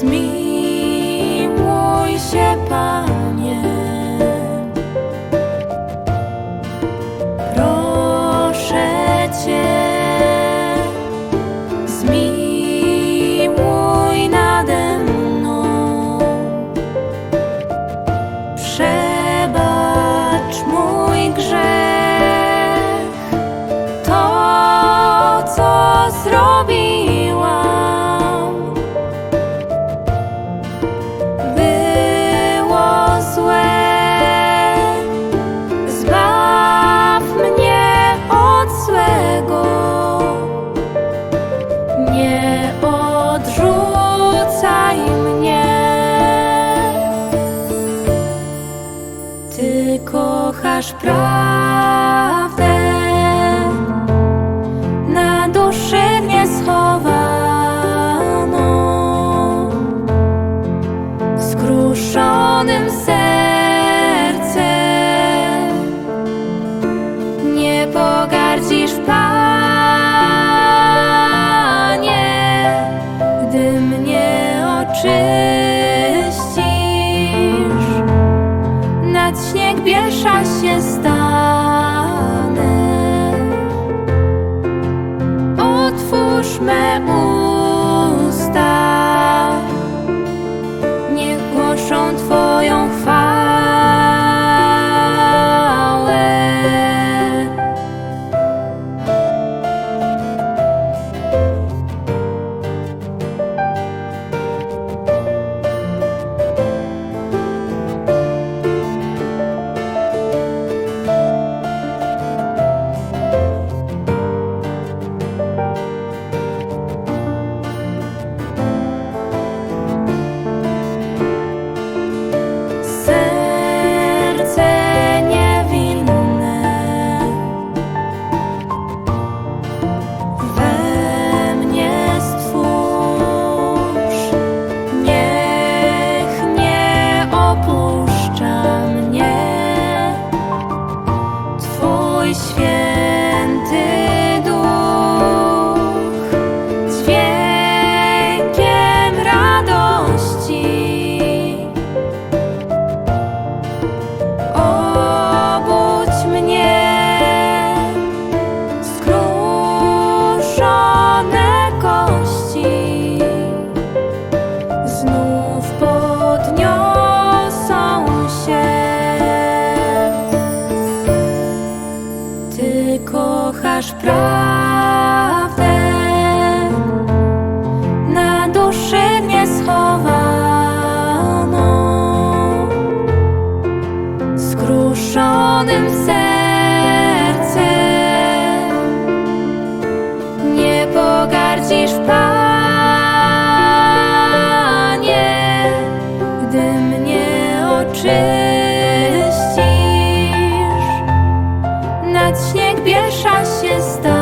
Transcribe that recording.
Zmiłuj się Pan. as praias. pierwsza się stanę. Otwórzmy usta. cały świat. Pokaż prawdę na duszy nie schowano, skruszonym sercem. śnieg biesza się stał.